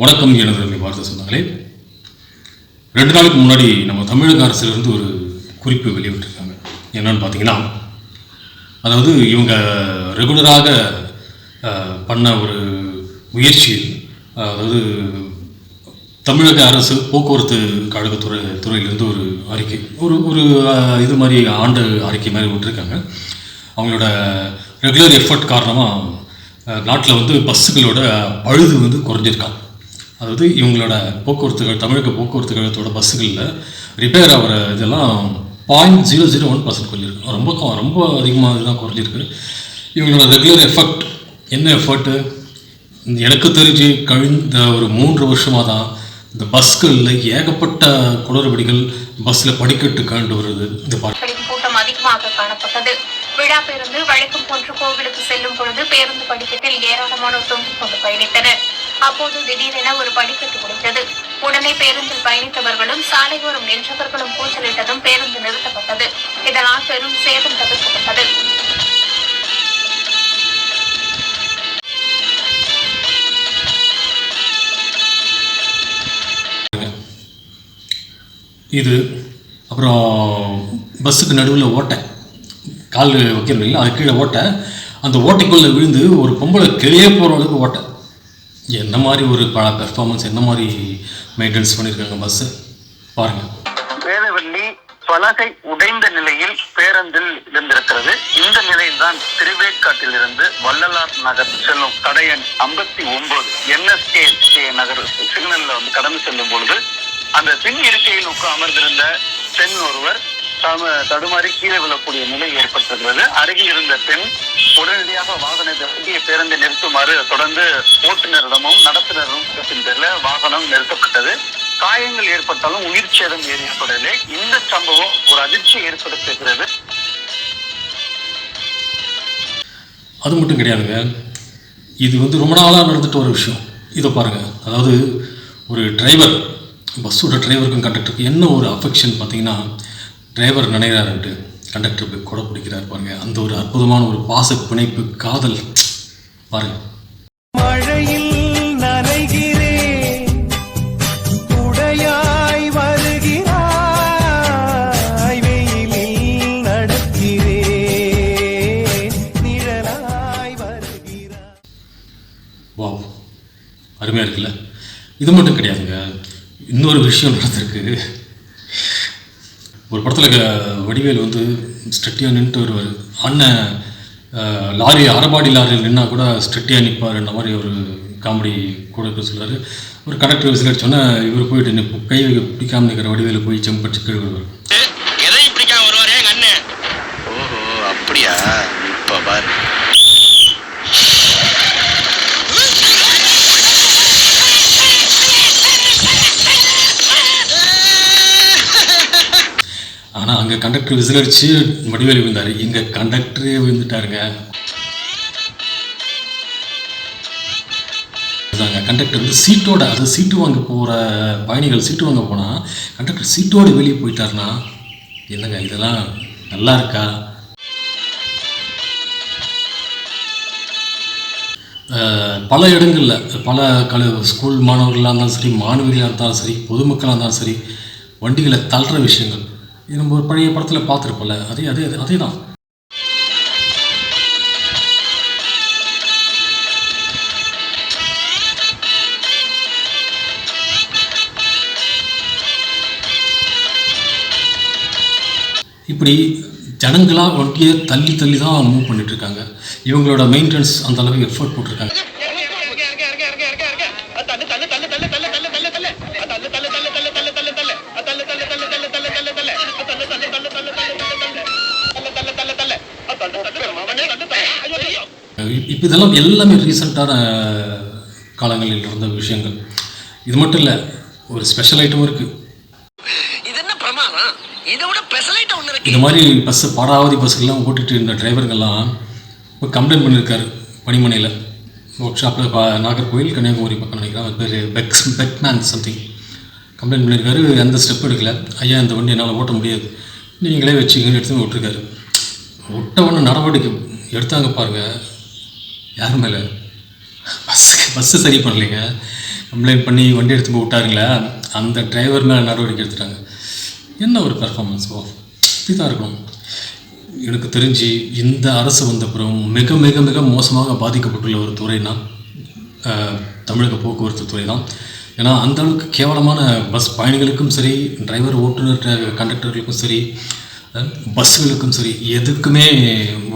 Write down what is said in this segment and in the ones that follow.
வணக்கம் எனது வார்த்தை சொன்னாங்களே ரெண்டு நாளுக்கு முன்னாடி நம்ம தமிழக அரசுலேருந்து ஒரு குறிப்பு வெளியிட்டிருக்காங்க. என்னன்னு பார்த்தீங்கன்னா அதாவது இவங்க ரெகுலராக பண்ண ஒரு முயற்சியில் அதாவது தமிழக அரசு போக்குவரத்து கழகத்துறை துறையிலேருந்து ஒரு அறிக்கை ஒரு ஒரு இது மாதிரி ஆண்டு அறிக்கை மாதிரி விட்டுருக்காங்க. அவங்களோட ரெகுலர் எஃபர்ட் காரணமாக நாட்டில் வந்து பஸ்ஸுகளோட பழுது வந்து குறைஞ்சிருக்கான் அதாவது இவங்களோட போக்குவரத்துகள் தமிழக போக்குவரத்து கழகத்தோட பஸ்ஸுகளில் ரிப்பேர் ஆகிற இதெல்லாம் point zero zero one percent கொல்லியிருக்கு ரொம்ப ரொம்ப அதிகமாக இதுதான் குறைஞ்சிருக்கு இவங்களோட ரெகுலர் எஃபர்ட் என்ன எஃபர்ட்டு எனக்கு தெரிஞ்சு கழிந்த ஒரு மூன்று வருஷமாக தான் இந்த பஸ்களில் ஏகப்பட்ட குளறுபடிகள் பஸ்ஸில் படிக்கட்டு கண்டு வருது. இந்த கூட்டம் அதிகமாக காணப்பட்டது. விழா பேருந்து வழக்கம் போன்று கோவிலுக்கு செல்லும் பொழுது பேருந்து படிக்கட்டில் ஏராளமானோர் தொங்கிக் கொண்டு பயணித்தனர். அப்போது திடீரென ஒரு படிக்கட்டு உடைந்தது உடனே பேருந்தில் பயணித்தவர்களும் சாலையோரம் நின்றவர்களும் கூச்சலிட்டதும் பேருந்து நிறுத்தப்பட்டது. இதனால் பெரும் சேதம் தவிர்க்கப்பட்டது. இது அப்புறம் பஸ்ஸுக்கு நடுவில் ஓட்டை. கால் வைக்கிறோம் இல்லைங்களா? அது கீழே ஓட்டை. அந்த ஓட்டைக்குள்ளே விழுந்து ஒரு பொம்பளை கிளியே போகிற அளவுக்கு ஓட்டை. என்ன மாதிரி ஒரு பெர்ஃபார்மன்ஸ் என்ன மாதிரி மெயின்டெனன்ஸ் பண்ணியிருக்காங்க பஸ்ஸு பாருங்கள் வேதவள்ளி பலகை உடைந்த நிலையில் பேருந்தில் இருந்திருக்கிறது. இந்த நிலையில்தான் திருவேற்காட்டில் இருந்து வள்ளலார் நகர் செல்லும் தடையன் ஐம்பத்தி ஒன்பது என்எஸ்கே நகர் சிக்னல்ல வந்து கடந்து செல்லும் பொழுது அந்த பின் இருக்கையில் உட்கா அமர்ந்திருந்த பெண் ஒருவர் தடுமாறி கீழே விழக்கூடிய நிலை ஏற்பட்டிருக்கிறது. அருகில் இருந்த பெண் உடனடியாக வாகனத்தை புதிய பேருந்தை நிறுத்துமாறு தொடர்ந்து ஓட்டுநரிடமும் நடத்துனரும் பேரில் வாகனம் நிறுத்தப்பட்டது. காயங்கள் ஏற்பட்டாலும் உயிர் சேதம் ஏற்படவில்லை. இந்த சம்பவம் ஒரு அதிர்ச்சி ஏற்படுத்துகிறது அது மட்டும் கிடையாதுங்க. இது வந்து ரொம்ப நாளாக நடந்துட்டு ஒரு விஷயம். இதை பாருங்கள் அதாவது ஒரு டிரைவர் பஸ்ஸோட டிரைவருக்கும் கண்டக்டருக்கும் என்ன ஒரு அஃபெக்ஷன் பார்த்தீங்கன்னா டிரைவர் நினைக்கிறாருன்ட்டு கண்டக்டர் போய் கொடை பிடிக்கிறார் பாருங்க. அந்த ஒரு அற்புதமான ஒரு பாச பிணைப்பு காதல். பாருங்க. மழையில் அருமையாக இருக்குல்ல? இது மட்டும் கிடையாதுங்க. இன்னொரு விஷயம் நடந்திருக்கு. ஒரு படத்தில் வடிவேல் வந்து ஸ்ட்ரெட்டியாக நின்றுட்டு வருவார் அண்ணன் லாரி அரபாடி லாரியில் நின்னா கூட ஸ்ட்ரெட்டியாக நிற்பாருன்ற மாதிரி ஒரு காமெடி கூட இருக்க சொல்றாரு. ஒரு கண்டக்டர் விசில் அடிச்சோன்னே இவர் போயிட்டு கை பிடிக்காமல் நிற்கிற வடிவேல போய் ஜம்ப் அடிச்சு கீழே ஆனால் அங்கே கண்டக்டர் விசில் அடிச்சு வடிவேலு விழுந்தார். இங்கே கண்டக்டரே விழுந்துட்டாருங்க. அதாங்க கண்டக்டர் வந்து சீட்டோட அது சீட்டு வாங்க போகிற பயணிகள் சீட்டு வாங்க போனால் கண்டக்டர் சீட்டோடு வெளியே போயிட்டார்னா என்னங்க இதெல்லாம் நல்லா இருக்கா? பல இடங்களில் பல கல ஸ்கூல் மாணவர்களாக இருந்தாலும் சரி மாணவிகளாக இருந்தாலும் சரி பொதுமக்களாக இருந்தாலும் சரி வண்டிகளை தள்ளுற விஷயங்கள். இது நம்ம ஒரு பழைய படத்தில் பார்த்துருப்போம்ல. அதே அதே அதே தான் இப்படி ஜனங்களாக ஒட்டியே தள்ளி தள்ளி தான் மூவ் பண்ணிட்டு இருக்காங்க. இவங்களோட மெயின்டெனன்ஸ் அந்த அளவுக்கு எஃபர்ட் போட்டிருக்காங்க. இப்போ இதெல்லாம் எல்லாமே ரீசெண்டான காலங்களில் நடந்த விஷயங்கள். இது மட்டும் இல்லை ஒரு ஸ்பெஷல் ஐட்டம் இருக்குது இந்த மாதிரி பஸ்ஸு பாடாவதி பஸ்ஸுக்கெல்லாம் ஓட்டிட்டு இருந்த டிரைவருங்கெல்லாம் இப்போ கம்ப்ளைண்ட் பண்ணியிருக்காரு பணிமனையில். ஒர்க் ஷாப்பில் நாகர்கோவில் கன்னியாகுமரி பக்கம் நினைக்கிறேன். பேர் பெக்ஸ் பெக்மேன் சம்திங் கம்ப்ளைண்ட் பண்ணியிருக்காரு எந்த ஸ்டெப் எடுக்கல. ஐயா இந்த வண்டி என்னால் ஓட்ட முடியாது. நீங்களே வச்சுக்கன்னு எடுத்து விட்டுருக்காரு விட்டவொன்னு நடவடிக்கை எடுத்தாங்க பாருங்க. யார் மேலே? பஸ் பஸ்ஸு சரி பண்ணலைங்க. கம்ப்ளைண்ட் பண்ணி வண்டி எடுத்து போய் விட்டாருங்களே? அந்த டிரைவர் மேலே நடவடிக்கை எடுத்துட்டாங்க. என்ன ஒரு பெர்ஃபார்மன்ஸ் ஓ இப்படி தான் இருக்கும் எனக்கு தெரிஞ்சு இந்த அரசு வந்த அப்புறம் மிக மிக மிக மோசமாக பாதிக்கப்பட்டுள்ள ஒரு துறைனா தமிழக போக்குவரத்து துறை தான் ஏன்னா அந்த அளவுக்கு கேவலமான பஸ் பயணிகளுக்கும் சரி டிரைவர் ஓட்டுநர் கண்டக்டர்களுக்கும் சரி பஸ்ஸுகளுக்கும் சரி எதுக்குமே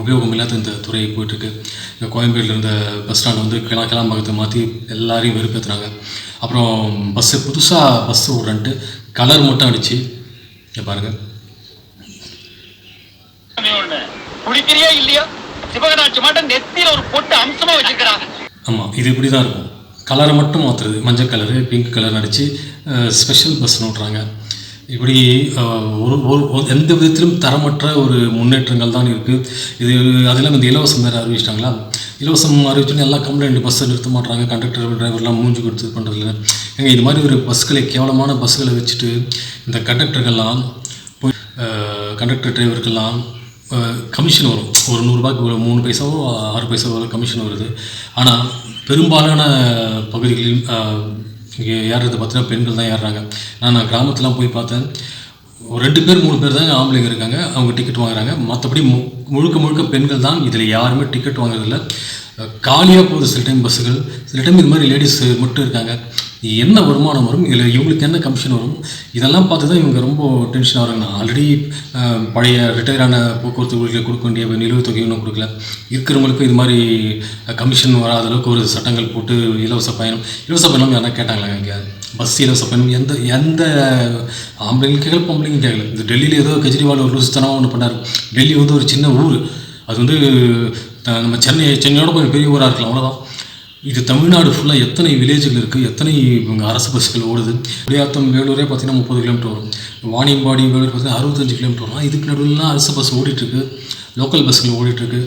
உபயோகம் இல்லாத இந்த துறை போயிட்டுருக்கு. இந்த கோயம்பேட்டில் இருந்த பஸ் ஸ்டாண்ட் வந்து கிளா கிளாம்பாக்கத்தை மாற்றி எல்லாரையும் வெறுப்பேற்றுறாங்க அப்புறம் பஸ்ஸு புதுசாக பஸ்ஸு விட்றன்ட்டு கலர் மட்டும் அடித்து பாருங்கள் குளிக்கிறியா இல்லையா? சிவகனாட்சி மாட்டம் நெத்தியில ஒரு பொட்டு அம்சமா வச்சிருக்கிறான் ஆமாம் இது இப்படி தான் இருக்கும். கலரை மட்டும் மாற்றுறது மஞ்சள் கலரு பிங்க் கலர் அடித்து ஸ்பெஷல் பஸ் ஓட்டுறாங்க. இப்படி ஒரு ஒரு எந்த விதத்திலும் தரமற்ற ஒரு முன்னேற்றங்கள் தான் இருக்குது இது அதெல்லாம் இந்த இலவசம் வேறு அறிவிச்சிட்டாங்களா? இலவசம் அறிவிச்சோன்னே எல்லாம் கம்ப்ளைண்ட் பஸ்ஸை நிறுத்த மாட்டாங்க கண்டக்டர் டிரைவர்லாம் மூஞ்சி கொடுத்து பண்ணுறதில்ல ஏங்க இது மாதிரி ஒரு பஸ்களை கேவலமான பஸ்களை வச்சுட்டு இந்த கண்டக்டர்கள்லாம் போய் கண்டக்டர் டிரைவருக்கெல்லாம் கமிஷன் வரும். ஒரு நூறுரூபாய்க்கு மூணு பைசாவோ ஆறு பைசாவோ கமிஷன் வருது. ஆனால் பெரும்பாலான பகுதிகளில் இங்கே ஏறுறது பார்த்தீங்கன்னா பெண்கள் தான் ஏறுறாங்க நான் நான் கிராமத்துலாம் போய் பார்த்தேன். ஒரு ரெண்டு பேர் மூணு பேர் தான் ஆம்பளைங்க இருக்காங்க. அவங்க டிக்கெட் வாங்குறாங்க. மற்றபடி மு முழுக்க முழுக்க பெண்கள் தான். இதில் யாருமே டிக்கெட் வாங்குறதில்ல. காலியாக போகுது சில டைம் பஸ்ஸுகள் சில டைம் இது மாதிரி லேடிஸ் மட்டும் இருக்காங்க. என்ன வருமானம் வரும்? இதில் இவங்களுக்கு என்ன கமிஷன் வரும்? இதெல்லாம் பார்த்து தான் இவங்க ரொம்ப டென்ஷன் ஆகிறாங்க ஆல்ரெடி பழைய ரிட்டையரான போக்குவரத்து ஊழியர்கள் கொடுக்க வேண்டிய நிலுவைத் தொகை ஒன்றும் கொடுக்கல. இருக்கிறவங்களுக்கு இது மாதிரி கமிஷன் வராத அளவுக்கு ஒரு சட்டங்கள் போட்டு இலவச பயணம் இலவச பயணம் யாரா கேட்டாங்களா? இங்கே பஸ் இலவச பயணம் எந்த எந்த ஆம்பளைங்க கேட்கல பொம்பளைங்க கேட்கல. இந்த டெல்லியில் ஏதோ கெஜ்ரிவால் ஒரு லூசுத்தனமாக ஒன்று பண்ணார். டெல்லி வந்து ஒரு சின்ன ஊர். அது வந்து நம்ம சென்னை சென்னையோட கொஞ்சம் பெரிய ஊராக இருக்கலாம் அவ்வளோதான் இது தமிழ்நாடு ஃபுல்லாக எத்தனை வில்லேஜுகள் இருக்குது எத்தனை இவங்க அரசு பஸ்கள் ஓடுது? குடியாத்தம் வேலூரே பார்த்தீங்கன்னா முப்பது கிலோமீட்டர் வரும். வாணியம்பாடி வேலூர் பார்த்தீங்கன்னா அறுபத்தஞ்சு கிலோமீட்டர் வரும். இதுக்கு நடுவில்லாம் அரசு பஸ் ஓடிட்டுருக்கு. லோக்கல் பஸ்கள் ஓடிட்டுருக்கு.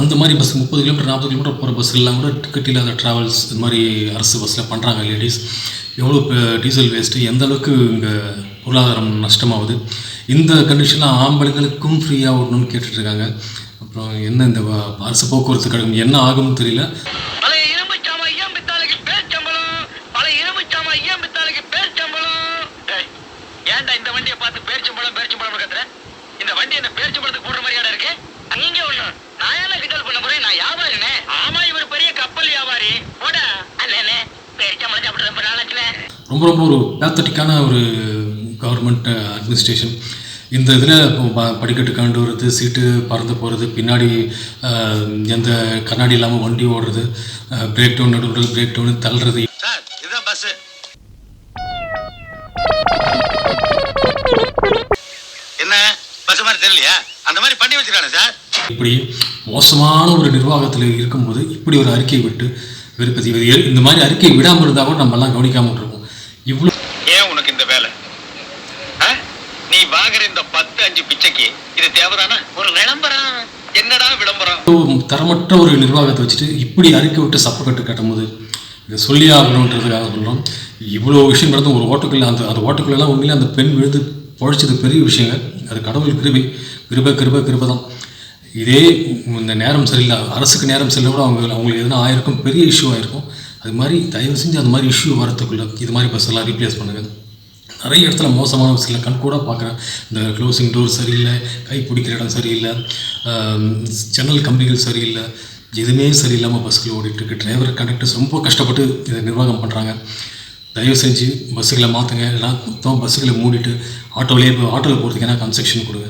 அந்த மாதிரி பஸ் முப்பது கிலோமீட்டர் நாற்பது கிலோமீட்டர் போகிற பஸ்கள்லாம் கூட டிக்கெட் இல்லாத ட்ராவல்ஸ் இது மாதிரி அரசு பஸ்ஸில் பண்ணுறாங்க லேடிஸ் எவ்வளோ டீசல் வேஸ்ட்டு எந்த அளவுக்கு இங்கே பொருளாதாரம் நஷ்டமாகுது? இந்த கண்டிஷனில் ஆம்பளைங்களுக்கும் ஃப்ரீயாக ஓடணும்னு கேட்டுட்ருக்காங்க அப்புறம் என்ன இந்த வ- அரசு போக்குவரத்து கழகம் என்ன ஆகும்னு தெரியல. பழைய இரும்பு சாமா ஐயம் பித்தாளுக்கு பேர் சம்பளம். பழைய இரும்பு சாமா ஐயம் பித்தாளுக்கு பேர் சம்பளம். டேய், ஏன்டா இந்த வண்டியை பார்த்து பேர் சம்பளம் பேர் சம்பளம் கத்துற? இந்த வண்டி என்ன பேர் சம்பளத்துக்கு போடுற மாதிரியாடா இருக்கு? அங்க ஒண்ணு. நான் ஏன் கிண்டல் பண்ண போறேன்? நான் வியாபாரினே. ஆமா இவர் பெரிய கப்பல் வியாபாரி. போட. அண்ணே பேர் சம்பளம் சாப்பிட்டு ரொம்ப நாளாச்சுனே ரொம்ப ரொம்ப ஒரு பேத்தட்டிக்கான ஒரு கவர்மெண்ட் அட்மினிஸ்ட்ரேஷன் இந்த இதில் படிக்கட்டு கண்டு வருது சீட்டு பறந்து போகிறது பின்னாடி எந்த கண்ணாடி இல்லாமல் வண்டி ஓடுறது பிரேக் டவுன் நடுவில் பிரேக் டவுன் தள்ளுறது. என்ன? பஸ் மாதிரி தெரியலையா? அந்த மாதிரி பண்ணி வச்சிருக்கானே சார். இப்படி மோசமான ஒரு நிர்வாகத்தில் இருக்கும்போது இப்படி ஒரு அறிக்கை விட்டு எ- இந்த மாதிரி அறிக்கை விடாமல் இருந்தால் கூட நம்மலாம் கவனிக்காமல் இருப்போம் இவ்வளோ ஏன் உனக்கு இந்த வேலை? வாங்குற இந்த பத்து அஞ்சு பிச்சைக்கு இது தேவைதானா? ஒரு விளம்பரம். என்னடா விளம்பரம்? தரமற்ற ஒரு நிர்வாகத்தை வச்சுட்டு இப்படி அறிக்கை விட்டு சப்பக்கட்டு கட்டும்போது இதை சொல்லி ஆகணுன்றதுக்காக சொல்கிறோம் இவ்வளோ விஷயம் நடந்து ஒரு ஓட்டுக்குள்ளே அந்த அந்த ஓட்டுக்குள்ளெல்லாம் உண்மையிலே அந்த பெண் விழுந்து பொழைச்சது பெரிய விஷயங்க. அது கடவுள் கிருபை. கிருபை கிருபை கிருபை தான். இதே இந்த நேரம் சரியில்லை. அரசுக்கு நேரம் சரியில்லை கூட அவங்க அவங்களுக்கு எதுனா ஆயிருக்கும். பெரிய இஷ்யூ ஆயிருக்கும். அது மாதிரி தயவு செஞ்சு அந்த மாதிரி இஷ்யூ வரத்துக்குள்ள இது மாதிரி பஸ் எல்லாம் ரீப்ளேஸ் பண்ணுங்கள் நிறைய இடத்துல மோசமான சில கண் கூட பார்க்குறேன். இந்த க்ளோசிங் டோர் சரியில்லை கை பிடிக்கிற இடம் சரியில்லை ஜன்னல் கம்பிகள் சரியில்லை எதுவுமே சரியில்லாமல் பஸ்கள் ஓடிட்டுருக்கு டிரைவர் கண்டக்டர்ஸ் ரொம்ப கஷ்டப்பட்டு இதை நிர்வாகம் பண்ணுறாங்க தயவு செஞ்சு பஸ்ஸுகளை மாற்றுங்க இல்லைனா மொத்தம் பஸ்ஸுகளை மூடிட்டு ஆட்டோவிலே இப்போ ஆட்டோவில் போகிறதுக்கு ஏன்னா கன்செக்ஷன் கொடுங்க?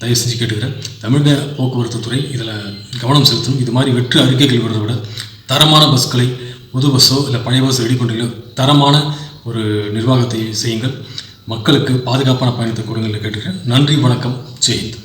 தயவு செஞ்சு கேட்டுக்கிறேன். தமிழக போக்குவரத்து துறை இதில் கவனம் செலுத்தணும். இது மாதிரி வெற்று அறிக்கைகள் விடுறத விட தரமான பஸ்களை புது பஸ்ஸோ இல்லை பழைய பஸ் ரெடி பண்ணுறீங்களோ தரமான ஒரு நிர்வாகத்தை செய்யுங்கள். மக்களுக்கு பாதுகாப்பான பயணத்தை கொடுங்கள் கேட்டுக்கிறேன். நன்றி வணக்கம். ஜெயந்த்